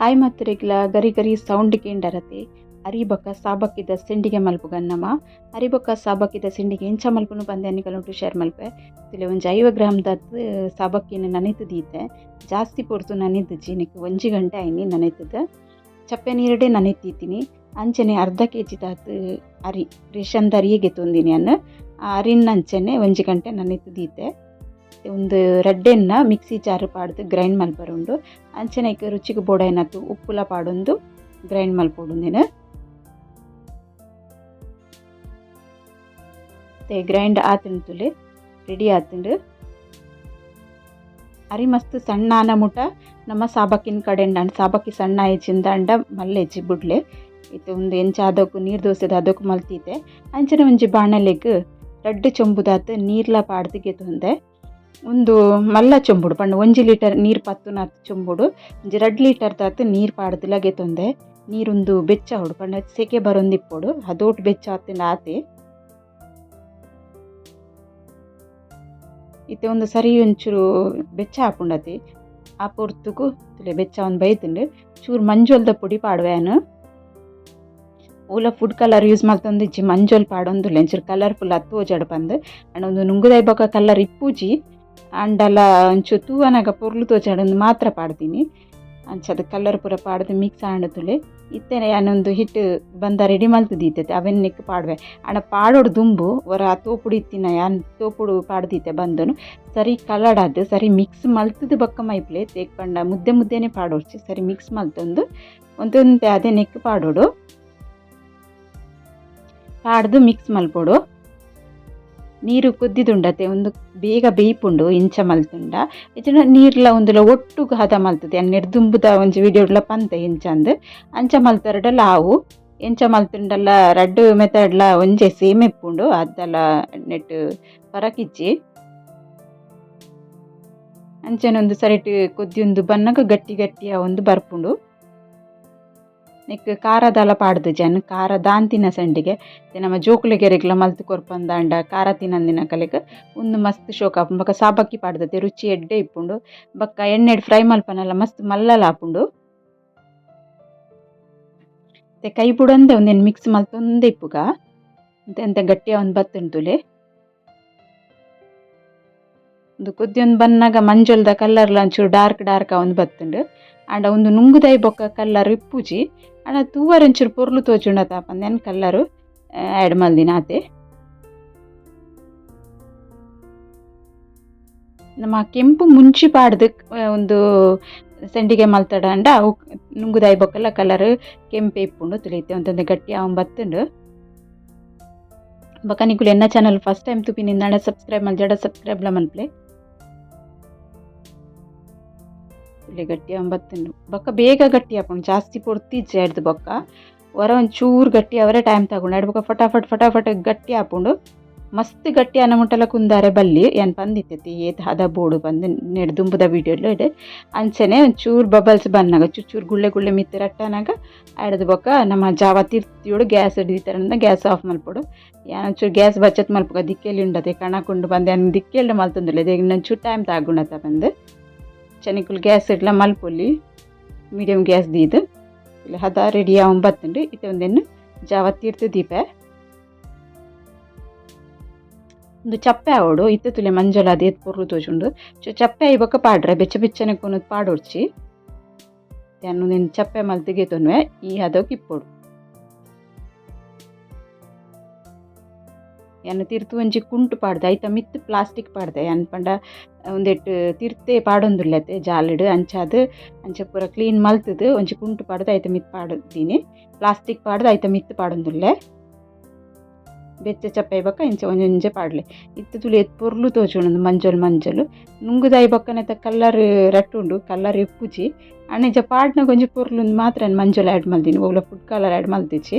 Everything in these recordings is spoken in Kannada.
ಹಾಯ್ ಮತ್ತರಿಗ್ಲ ಗರಿ ಗರಿ ಸೌಂಡ್ ಕೇಂಡರತೆ ಅರಿಬಕ ಸಾಬಕ್ಕಿದ ಸಿಂಡಿಗೆ ಮಲ್ಪುಗನ್ನಮ ಅರಿಬೊಕ್ಕ ಸಾಬಕ್ಕಿದ ಸಿಂಡಿಗೆ ಎಂಚ ಮಲ್ಪುನು ಬಂದೆ ಅನ್ನಿಕಲುಂಟು ಶೇರ್ ಮಲ್ಪೆ. ಇಲ್ಲಿ ಒಂದು ಐವ ಗ್ರಾಮ್ದತ್ ಸಾಬಕ್ಕಿನ ನನೆತು ದೀತೆ ಜಾಸ್ತಿ ಪೊರ್ತು ನನೆದು ಜೀನಕ್ಕೆ ಒಂಜಿ ಗಂಟೆ ಆಯ್ನಿ ನನೆತದ ಚಪ್ಪೆ ನೀರಡೆ ನನೆತಿದ್ದೀನಿ ಅಂಚನೆ ಅರ್ಧ ಕೆ ಜಿ ದಾತ್ ಅರಿ ರೇಷನ್ ದರಿಯೇ ಗೆತ್ತೊಂದಿನಿ ಅನ್ನ. ಆ ಅರಿನ ಅಂಚನೆ ಒಂಜಿ ಗಂಟೆ ನನೆತು ದೀತೆ ಒಂದು ರಡ್ಡೆನ್ನ ಮಿಕ್ಸಿ ಜಾರ್ ಪಾಡ್ದು ಗ್ರೈಂಡ್ ಮಲ್ಪರುಂಡು ಅಂಚನೆ ರುಚಿಗೆ ಬೋಡೈನತ್ತು ಉಪ್ಪುಲ ಪಾಡೊಂದು ಗ್ರೈಂಡ್ ಮಲ್ಪೊಡುಂದಿನ. ಮತ್ತೆ ಗ್ರೈಂಡ್ ಆತುಂಡು ತುಲೆ, ರೆಡಿ ಆತುಂಡು. ಅರಿ ಮಸ್ತ್ ಸಣ್ಣ ಮುಟ, ನಮ್ಮ ಸಾಬಕ್ಕಿನ ಕಡೆಂಡ ಸಾಬಕ್ಕಿ ಸಣ್ಣ ಹೆಚ್ಚಿಂದ ಅಂಡ ಮಲ್ಲೆ ಹೆಚ್ಚಿ ಬುಡ್ಲೆ. ಇದು ಒಂದು ಎಂಚ ಅದಕ್ಕೂ ನೀರು ದೋಸೆದ ಅದಕ್ಕೂ ಮಲ್ತಿದ್ದೆ ಅಂಚನೆ ಒಂಜಿ ಬಾಣಲೆಗ್ ರಡ್ಡು ಚೊಂಬುದಾತ್ ನೀರ್ಲ ಪಾಡ್ದಿಗೆ ತೊಂದೆ ಒಂದು ಮಲ್ಲ ಚೊಂಬುಡು ಪಂಡ ಒಂಜಿ ಲೀಟರ್ ನೀರು ಪತ್ತುನಾತ್ ಚೊಂಬುಡು, ಒಂಜಿ ರಡ್ ಲೀಟರ್ ದಾತ್ ನೀರು ಪಾಡ್ದಿಲಗೆ ತೊಂದೆ. ನೀರುಂದು ಬೆಚ್ಚ ಹೊಡು ಪಂಡ ಸೆಕೆ ಬರೊಂದಿಪ್ಪೊಡು ಅದೋಟ್ ಬೆಚ್ಚ ಆತಿಂದ ಆತೆ ಇತ್ತೆ ಒಂದು ಸರಿ ಒಂಚೂರು ಬೆಚ್ಚ ಹಾಪುಂಡತಿ. ಆ ಪೊರ್ತುಗು ತಿಲೆ ಬೆಚ್ಚ ಒಂದು ಬೈತುಂಡು. ಚೂರು ಮಂಜೋಲ್ದ ಪುಡಿ ಪಾಡ್ವೇನು ಓಲ ಫುಡ್ ಕಲರ್ ಯೂಸ್ ಮಂಜೋಲ್ ಪಾಡೊಂದುಲ್ಲ, ಒಂಚೂರು ಕಲರ್ಫುಲ್ ಅತ್ತು ಓಜಾಡು ಪಂದ್ ಅಂಡ್ ಒಂದು ನುಂಗುದಾಯ್ ಬೊಕ ಕಲರ್ ಇಪ್ಪುಜಿ. ಅಂಡಲ ಅಂಚು ತೂವನಾಗ ಪೊರ್ಲು ತೋಚಡೊಂದು ಮಾತ್ರ ಪಾಡ್ತೀನಿ. ಅಂಚದ ಕಲರ್ ಪೂರ ಪಾಡ್ದು ಮಿಕ್ಸ್ ಆಂಡ ಇತ್ತೇನೆ ಇತ್ತೆ ಯಾನೊಂದು ಹಿಟ್ ಬಂದ ರೆಡಿ ಮಲ್ತದೀತೈತೆ ಅವೆನ್ ನಿಕ್ ಪಾಡ್ವೆ. ಅಣ್ಣ ಪಾಡೋಡು ದುಂಬು ಹೊರ ತೋಪುಡು ಇತ್ತಿನ ಯಾನ್ ತೋಪುಡು ಪಾಡ್ದೀತೆ ಬಂದನು. ಸರಿ ಕಲಡಾದ್ ಸರಿ ಮಿಕ್ಸ್ ಮಲ್ತದ ಬಕ್ಕ ಮೈಪ್ಲೆ ತೇಕ್ಪಂಡ ಮುದ್ದೆ ಮುದ್ದೆನೆ ಪಾಡೋಡ್ಚಿ ಸರಿ ಮಿಕ್ಸ್ ಮಲ್ತೊಂದು ಒಂದೊಂದೆ ಅದೇ ನೆಕ್ ಪಾಡೋಡು. ಪಾಡ್ದು ಮಿಕ್ಸ್ ಮಲ್ಪೊಡು. ನೀರು ಕುದ್ದಿದುಂಡತೆ, ಒಂದು ಬೇಗ ಬೇಯ್ಪುಂಡು, ಇಂಚ ಮಲ್ತುಂಡ. ಇಚ್ಚಿನ ನೀರ್ಲ ಒಂದುಲ ಒಟ್ಟು ಹದ ಮಲ್ತದೆ ಅನ್ನೆಡ್ ದುಂಬುದ ಒಂಜಿ ವಿಡಿಯೋಡ್ಲ ಪಂತ ಇಂಚಂದ್ ಅಂಚ ಮಲ್ತರಡ ಆವು ಎಂಚ ಮಲ್ತುಂಡಲ್ಲ ರಡ್ಡು ಮೆಥಡ್ಲ ಒಂಜೆ ಸೇಮ್ ಇಪ್ಪುಂಡು ಅದಲ್ಲ ನೆಟ್ ಪರಕಿಜ್ಜಿ ಅಂಚನೆ ಒಂದು ಸರಿಟ್ ಕೊದ್ದಿ ಒಂದು ಬನ್ನಗ ಗಟ್ಟಿ ಗಟ್ಟಿಯ ಒಂದು ಬರ್ಪುಂಡು. ನೆಕ್ ಕಾರದಲ ಪಾಡ್ದು ಜನ ಖಾರ ದಾಂತಿನ ಸಂಡಿಗೆ ನಮ್ಮ ಜೋಕುಲೆಗೆರೆಗ್ಲ ಮಲ್ತು ಕೊರ್ಪಂದಾಂಡ ಖಾರ ತಿನ್ನಂದಿನ ಕಲೆಗ್ ಒಂದು ಮಸ್ತ್ ಶೋಕ. ಬೊಕ ಸಾಬಕ್ಕಿ ಪಾಡ್ದತೆ, ರುಚಿ ಎಡ್ಡೆ ಇಪ್ಪುಂಡು. ಬೊಕ್ಕ ಎಣ್ಣೆಡ್ ಫ್ರೈ ಮಲ್ಪನಲ ಮಸ್ತ್ ಮಲ್ಲಲ ಆಪುಂಡು ಮತ್ತೆ ಕೈ ಬುಡಂದೆ ಒಂದೇನು ಮಿಕ್ಸ್ ಮಲ್ತೊಂದೆ ಇಪ್ಪುಗ. ಮತ್ತೆ ಎಂತ ಗಟ್ಟಿಯ ಒಂದು ಬತ್ತುಂಡು ತುಲೆ. ಒಂದು ಕೊದ್ದಿ ಒಂದು ಬನ್ನಾಗ ಮಂಜೊಲ್ದ ಕಲರ್ಲ ಒಂಚೂರು ಡಾರ್ಕ್ ಡಾರ್ಕ್ ಒಂದು ಬತ್ತುಂಡು. ಆಂಡ ಒಂದು ನುಂಗುದಾಯಿ ಬೊಕ್ಕ ಕಲ್ಲರ್ ಇಪ್ಪುಜಿ. ಆಂಡ ತೂವರೆ ಒಂಚೂರು ಪೊರ್ಲು ತೋಜುಂಡತ ಪಂದೆನ್ ಕಲ್ಲರು ಆ್ಯಡ್ ಮಲ್ದಿನ ಆತೆ. ನಮ್ಮ ಕೆಂಪು ಮುಂಚಿ ಪಾಡ್ದು ಒಂದು ಸೆಂಡಿಗೆ ಮಲ್ತಡ ಅಂಡ, ಅವು ನುಂಗುದಾಯಿ ಬೊಕ್ಕಲ್ಲ ಕಲರ್ ಕೆಂಪೆ ಇಪ್ಪುಂಡು ತುಳಿತೆ, ಒಂದೊಂದು ಗಟ್ಟಿ ಅವನ್ ಬತ್ತುಂಡು. ಬಕ್ಕ ನಿಕುಲು ಎನ್ನ ಚಾನಲ್ ಫಸ್ಟ್ ಟೈಮ್ ತುಪಿನಿಂದ ಸಬ್ಸ್ಕ್ರೈಬ್ ಜಡ ಸಬ್ಸ್ಕ್ರೈಬ್ಲ ಮಲ್ಪ್ಲೆ ತುಲೆ ಗಟ್ಟಿ ಅಂಬತ್ತನ್ನು ಬೊಕ್ಕ ಬೇಗ ಗಟ್ಟಿ ಹಾಕೊಂಡು ಜಾಸ್ತಿ ಪೊರ್ತಿಜ್ಜೆ ಜಡ್ದು ಬೊಕ್ಕ. ಹೊರ ಒಂಚೂರು ಗಟ್ಟಿ ಅವರೇ ಟೈಮ್ ತಗೊಂಡು ಎಡ್ಬೊಕ ಫಟಾಫಟ್ ಫಟಾಫಟ್ ಗಟ್ಟಿ ಹಾಕೊಂಡು, ಮಸ್ತ್ ಗಟ್ಟಿ ಅನ್ನ ಮುಟ್ಟಲ ಕುಂದಾರೆ ಬಲ್ಲಿ. ಏನು ಬಂದಿತ್ತೈತಿ ಏತ್ ಹದ ಬೋಡು ಬಂದು ನೆಡ್ ದುಂಬುದ ವೀಡಿಯೋಲು ಇಡೆ. ಅಂಚನೆ ಒಂಚೂರು ಬಬಲ್ಸ್ ಬಂದಾಗ ಚೂರು ಗುಳ್ಳೆ ಗುಳ್ಳೆ ಮಿತ್ತಿ ರಟ್ಟನಾಗ ಆಡ್ದು ಬೊಕ್ಕ ನಮ್ಮ ಜಾವ ತಿರ್ತಿಯೋಡು ಗ್ಯಾಸ್ ಹಿಡಿದಿತ್ತಾರಂದ ಗ್ಯಾಸ್ ಆಫ್ ಮಲ್ಪಡು. ಒಂಚೂರು ಗ್ಯಾಸ್ ಬಚತ್ ಮಲ್ಪಕ ದಿಕ್ಕೆಲ್ಲಿ ಉಂಡತೆ ಕಣಕೊಂಡು ಬಂದೆ ಅನ್ ದಿಕ್ಕೆಲ್ಡು ಮಲ್ತೊಂದಿಲ್ಲ. ಇದೇ ಇನ್ನೊಂಚೂರು ಟೈಮ್ ತಾಗುಣತ ಬಂದು. ಚೆನ್ನಕುಲ್ ಗ್ಯಾಸ್ ಇಡ್ಲ ಮಲ್ಪೊಲಿ ಮೀಡಿಯಮ್ ಗ್ಯಾಸ್ ದೀದು. ಇಲ್ಲ ಹದ ರೆಡಿ ಆവും ಬತ್ತುಂಡು, ಇತ್ತೆ ಒಂದೇನು ಜಾವ ತೀರ್ತು ದೀಪ. ಒಂದು ಚಪ್ಪೆ ಆವಡು, ಇತ್ತೆ ತುಲೆ ಮಂಜಲ ಅದು ಎತ್ ಪೊರ್ಲು ತೋಜುಂಡು. ಚೊ ಚಪ್ಪೆ ಐಬೊಕ್ಕ ಪಾಡ್ರೆ, ಬೆಚ್ಚ ಬೆಚ್ಚನೆ ಕೊನದು ಪಾಡೋಡ್ಚಿ ನಿನ್ ಚಪ್ಪೆ ಮಲ್ತಿಗೆ ತೊನ್ವೆ, ಈ ಹದಕ್ಕೆ ಇಪ್ಪೊಡು. ಯಾನು ತಿರ್ತು ಒಂಜಿ ಕುಂಟು ಪಾಡ್ದೆ ಐತ ಮಿತ್ತು ಪ್ಲಾಸ್ಟಿಕ್ ಪಾಡ್ದೆ. ಯಾನ್ ಪಂಡ ಒಂದೆಟ್ ತಿರ್ತೆ ಪಾಡೊಂದುಲ್ಲತೆ ಜಾಲಿಡ್. ಅಂಚಾದ್, ಅಂಚ ಪೂರ ಕ್ಲೀನ್ ಮಲ್ತದು, ಒಂಜಿ ಕುಂಟು ಪಾಡ್ದು ಐತ ಮಿತ್ ಪಾಡದೀನಿ. ಪ್ಲಾಸ್ಟಿಕ್ ಪಾಡ್ದು ಐತ ಮಿತ್ ಪಾಡೊಂದುಲ್ಲೆ. ಬೆಚ್ಚ ಚಪ್ಪೆ ಬೊಕ್ಕ ಇಂಚ ಒಂಜೊಂಜೆ ಪಾಡ್ಲೆ. ಇತ್ತು ತುಳಿ ಎತ್ ಪೊರ್ಲು ತೋಜುಂಡು ಮಂಜೊಲ್ ಮಂಜೊಲು. ನುಂಗುದಾಯಿ ಬೊಕ್ಕನೆತ ಕಲ್ಲರ್ ರಟ್ಟುಂಡು, ಕಲ್ಲರ್ ಇಪ್ಪುಜಿ ಅಣ್ಣೆಜ ಪಾಡ್ನಾಗ ಒಂಜಿ ಪೊರ್ಲು ಮಾತ್ರ ಮಂಜೊಲ್ ಆ್ಯಡ್ ಮಲ್ದಿನಿ. ಓಲ ಫುಡ್ ಕಲರ್ ಆ್ಯಡ್ ಮಲ್ತಿಜಿ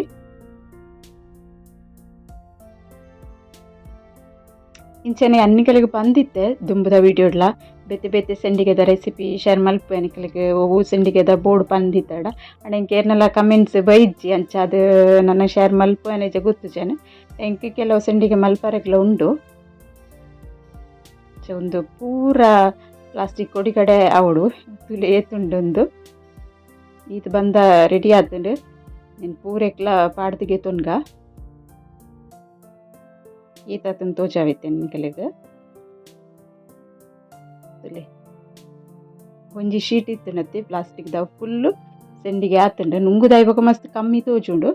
ಇಂಚನೆ ಅನ್ನಿಗಳಿಗೆ ಬಂದಿತ್ತೆ ದುಂಬುದ ವೀಡಿಯೋಡ್ಲ ಬೆತೆ ಬೆತೆ ಸೆಂಡಿಗೆದ ರೆಸಿಪಿ ಶೇರ್ ಮಲ್ಪು ಎನಿಕಲಿಗೆ ಒವು ಸೆಂಡಿಗೆದ ಬೋರ್ಡ್ ಬಂದಿತ್ತಡ ಅಂಡ್ ಎಂಕೆ ಏರ್ನೆಲ್ಲ ಕಮೆಂಟ್ಸ್ ಬೈಜ್ಜಿ ಅಂಚ ಅದು ನನ್ನ ಶೇರ್ ಮಲ್ಪು ಎನೇಜ ಗೊತ್ತುಜೆನೆ ಎಂಕ್ ಕೆಲವು ಸೆಂಡಿಗೆ ಮಲ್ಪರೆಗ್ಲ ಉಂಡು. ಒಂದು ಪೂರ ಪ್ಲಾಸ್ಟಿಕ್ ಕೊಡಿ ಕಡೆ ಅವಡು, ತುಲೆ ಏತುಂಡೊಂದು ಈತ ಬಂದ ರೆಡಿ ಆತುಂಡು. ನೀನು ಪೂರೆಕ್ಲ ಪಾಡ್ದಿಗೆ ತೊನ್ಗ ಈತಾತನ ತೋಜಾವೈತೆ ನಿನ್ ಕೆಲೆಗ್ ತುಲೆ ಒಂಜಿ ಶೀಟ್ ಇತ್ತನತ್ತೆ ಪ್ಲಾಸ್ಟಿಕ್ದ ಫುಲ್ಲು ಸೆಂಡಿಗೆ ಆತಂಡ. ನುಂಗುದ ಬೊಕ ಮಸ್ತ್ ಕಮ್ಮಿ ತೋಜುಂಡು.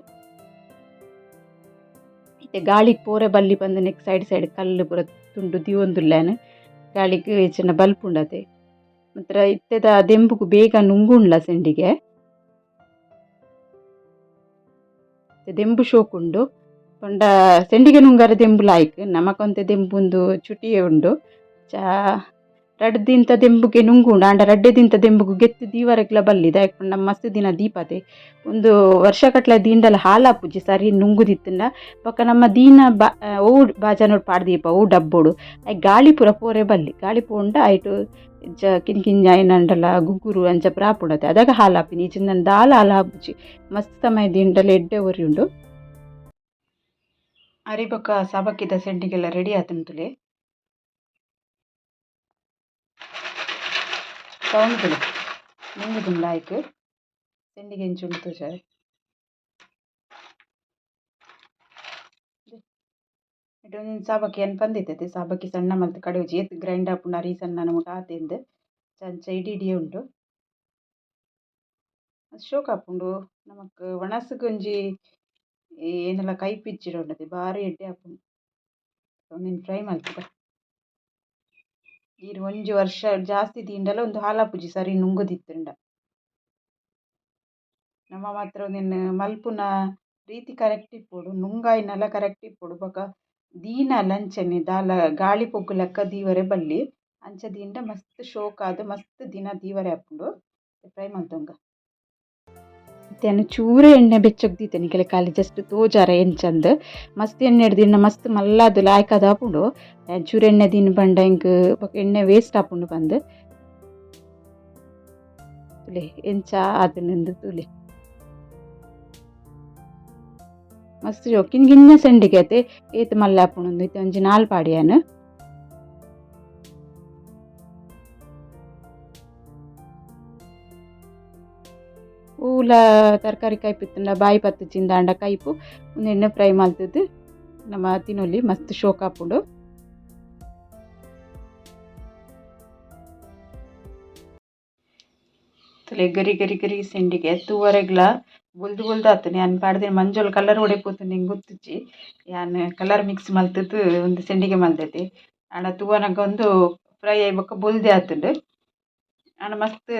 ಇತ್ತೆ ಗಾಳಿಗೆ ಪೋರೆ ಬಲ್ಲಿ ಬಂದು ನೆಕ್ ಸೈಡ್ ಸೈಡ್ ಕಲ್ಲು ಪೂರ ತುಂಡು ದಿವೊಂದುಲ್ಲೇನು ಗಾಳಿಗೆ ಚಿನ್ನ ಬಲ್ಪುಂಡತೆ ಮಾತ್ರ ಇತ್ತೆದ ದೆಂಬುಗು ಬೇಗ ನುಂಗುಂಡ್ಲ ಸೆಂಡಿಗೆ. ದೆಂಬು ಶೋಕುಂಡು. ಪಂಡ ಸೆಂಡಿಗೆ ನುಂಗಾರ ದೆಂಬು ಲಾಯ್ಕ್ ನಮಕೊಂತೆ ದೆಂಬುಂದು ಚುಟಿಯೇ ಉಂಡು. ಚಾ, ರಡ್ದಿಂತ ದೆಂಬುಗೆ ನುಂಗುಂಡು ಆಂಡ ರಡ್ಡೆದಿಂತ ದೆಂಬುಗು ಗೆತ್ತು ದೀವರೆಗ್ಲ ಬಲ್ಲಿ ದಾಯಕ್ ಪಂಡ ಮಸ್ತ್ ದಿನ ದೀಪತೆ ಒಂದು ವರ್ಷ ಕಟ್ಲೆ ಹಾಲಾ ಹಾಲಾಪುಜಿ ಸರಿ ನುಂಗುದಿತ್ತಂಡ, ಪಕ್ಕ ನಮ್ಮ ದೀನ ಬಾ ಓ ಬಾಜನೋಡ್ ಪಾಡ್ದೀಪ ಓ ಡಬ್ಬೋಡು. ಐ ಗಾಳಿ ಪೂರ ಪೋರೆ ಬಲ್ಲಿ ಗಾಳಿ ಪೋಂಡ ಆಯ್ತು ಜ ಕಿನ್ ಕಿಂಜ ಐನಂಡಲ ಗುಗ್ಗುರು ಅಂಚ ಪ್ರಾಪುಣತೆ. ಅದಾಗ ಹಾಲಾಪಿನಿ ಈಚಿನ ದಾಲ ಹಾಲು ಹಾಪುಜಿ. ಮಸ್ತ್ ಸಮಯ ದಿಂಡಲ ಎಡ್ಡೆ ಒರಿ ಉಂಡು. ಅರಿ ಬೊಕ್ಕ ಸಾಬಕ್ಕಿದ ಸೆಂಡಿಗೆಲ್ಲ ರೆಡಿ ಆತಂತುಲೆ ಸೌಂಡ್ ತುಲೆ ನುಂಗುದುಂಡು ಲಾಯ್ಕ್ ಸೆಂಡಿಗೆ ಎಂಚುಂಡು ತೋಜಾರೆ ಇಟ್ಟು ನೀನು ಸಾಬಕ್ಕಿ ಏನು ಬಂದಿದ್ದತೆ ಸಾಬಕ್ಕಿ ಸಣ್ಣ ಮಲ್ತು ಕಡೆಯುಜಿ ಏತ್ ಗ್ರೈಂಡ್ ಆಪುಂಡು ಅರಿ ಸಣ್ಣ ನಮಕ್ ಆತೆಂದು ಚಂಚ ಇಡಿ ಉಂಟು ಅದು ಶೋಕ್ ಆಪುಂಡು ನಮಕ್ ವನಸ್ಗ್ ಏನೆಲ್ಲ ಕೈಪಿಜ್ಜಿಡ್ ಉಂಡತೆ ಬಾರಿ ಎಡ್ಡೆ ಆಪುಂಡು ಒಂದೆನ್ ಫ್ರೈ ಮಲ್ತುದ ಈರ್ ಒಂಜಿ ವರ್ಷ ಜಾಸ್ತಿ ತಿಂಡಲ್ಲ ಒಂದು ಹಾಲಾಪುಜಿ ಸರಿ ನುಂಗುದಿತ್ತುಂಡ ನಮ ಮಾತ್ರ ಒಂದಿನ ಮಲ್ಪುನ ರೀತಿ ಕರೆಕ್ಟ್ ಇಪ್ಪೊಡು ನುಂಗಾಯಿನಲ ಕರೆಕ್ಟ್ ಇಪ್ಪೊಡು. ಬೊಕ ದೀನ ಲಂಚನೆ, ದಾಲ, ಗಾಳಿ ಪೊಗ್ಗು ಲೆಕ್ಕ ದೀವರೆ ಬಲ್ಲಿ ಅಂಚ ದೀಂಡ ಮಸ್ತ್ ಶೋಕ್ ಆದ್ ಮಸ್ತ್ ದಿನ ದೀವರೆ ಆಪುಂಡು ಫ್ರೈ ಮಲ್ತೊಂಗ ಇತ್ತೆನ್ ಚೂರು ಎಣ್ಣೆ ಬೆಚ್ಚಗ್ ದೀತೆನೆ ಕೆಲ ಖಾಲಿ ಜಸ್ಟ್ ತೋಜಾರ ಎಂಚಂದ್ ಮಸ್ತ್ ಎಣ್ಣೆ ಹಿಡ್ದಿನ ಮಸ್ತ್ ಮಲ್ಲಾದ್ ಲಾಯ್ಕದ್ ಆಪುಂಡು ಚೂರು ಎಣ್ಣೆ ದಿನ ಪಂಡ ಇಂಕ್ ಬೊಕ ಎಣ್ಣೆ ವೇಸ್ಟ್ ಆಪುಂಡು ಪಂದ್ ತುಲೆ ಎಂಚ ಆತುಂಡು ತುಲೆ. ಮಸ್ತ್ ಜೋಕಿನ್ ಗಿನ್ನ ಸೆಂಡಿಗೆ ಐತೆ, ಏತ್ ಮಲ್ಲ ಆಪುಂಡು ಇತ್ತೆ ಒಂಜಿ ನಾಲ್ ಪಾಡ್ಯಾನ್. ಊಲ ತರಕಾರಿ ಕೈಪಿತ್ತಂಡ ಬಾಯಿ ಪತ್ತುಜಿಂದ ಆಂಡ ಕೈಪು ಎಣ್ಣೆ ಫ್ರೈ ಮಾಡ್ತಿದ್ದು ನಮ ತಿನೊಲಿ ಮಸ್ತ್ ಶೋಕಾಪುಂಡು ತಲೆ ಗರಿ ಗರಿ ಗರಿ ಸೆಂಡಿಗೆ, ತೂವರೆಗ್ಲ ಬೊಲ್ದು ಬೊಲ್ದು ಆತುಂಡು ಯಾನ್ ಪಾಡ್ದೆರ್ ಮಂಜೋಲ್ ಕಲರ್ ಒಡೆಪೋತುಂಡು ಎಂಕ್ ಗೊತ್ತಿಜ್ಜಿ. ಯಾನ್ ಕಲರ್ ಮಿಕ್ಸ್ ಮಲ್ತದ್ದು ಒಂದು ಸೆಂಡಿಗೆ ಮಲ್ದೆತೆ ಆಂಡ ತೂವನಗ ಉಂದು ಫ್ರೈ ಆಯಿ ಬೊಕ ಬೊಲ್ದೆ ಆತುಂಡು. ಆಂಡ ಮಸ್ತ್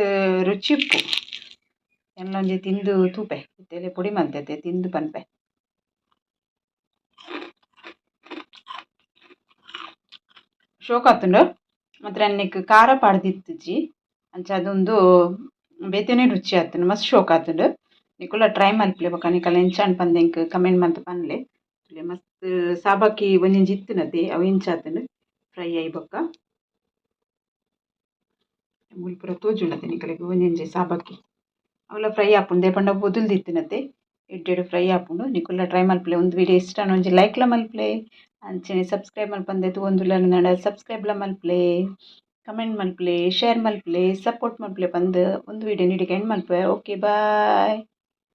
ರುಚಿ ಒಂಜಿ ತಿಂದು ತೂಪೆ ಇತ್ತೆಲೆ ಪುಡಿ ಮಲ್ತೆತೆ ತಿಂದು ಪನ್ಪೆ. ಶೋಕ ಆತುಂಡು? ಮಾತ್ರ ಅನ್ನೆಕ್ ಖಾರ ಪಾಡ್ದಿತ್ತುಜಿ ಅಂಚ ಅದೊಂದು ಬೇತೆನೆ ರುಚಿ ಆತುಂಡು, ಮಸ್ತ್ ಶೋಕ ಆತುಂಡು. ನಿಕುಲ ಟ್ರೈ ಮಲ್ಪಲೆ ಬೊಕ ನಿಕಲ್ನ ಎಂಚಾಂಡ್ ಪಂದ್ ಎಂಕ್ ಕಮೆಂಟ್ ಮಂತ್ ಪನ್ಲೆ. ಮಸ್ತ್ ಸಾಬಕ್ಕಿ ಒಂಜೊಂಜಿ ಇತ್ತುನತೆ ಅವು ಎಂಚ ಆತುಂಡು. ಫ್ರೈ ಆಯಿ ಬೊಕ್ಕ ಮುಲ್ಪುರ ಪೂರ ತೋಜುಂಡತೆ ನಿಕಲೆಗ್ ಒಂಜೊಂಜಿ ಸಾಬಕ್ಕಿ ಅವುಲ ಫ್ರೈ ಆಪುಂಡು ದೇಪಂಡ ಪಂಡ ಬೊದುಲ್ದು ಇತ್ತಿನತೆ ಎಡ್ಡೆಡು ಫ್ರೈ ಆಪುಂಡು ನಿಕುಲ್ಲ ಟ್ರೈ ಮಲ್ಪಲೆ. ಒಂದು ವಿಡಿಯೋ ಇಷ್ಟ ಒಂಜಿ ಲೈಕ್ಲ ಮಲ್ಪಲೆ. ಅಂಚನೆ ಸಬ್ಸ್ಕ್ರೈಬ್ ಮಲ್ಪಂದೈತು ಒಂದು ನಡ ಸಬ್ಸ್ಕ್ರೈಬ್ಲ ಮಲ್ಪಲೆ. ಕಮೆಂಟ್ ಮಲ್ಪಲೆ ಶೇರ್ ಮಲ್ಪಲೆ ಸಪೋರ್ಟ್ ಮಲ್ಪಲೆ ಪಂದ್ ಒಂದು ವಿಡಿಯೋ ನಿಡಿಗೆ ಎಂಡ್ ಮಲ್ಪುವೆ. Okay bye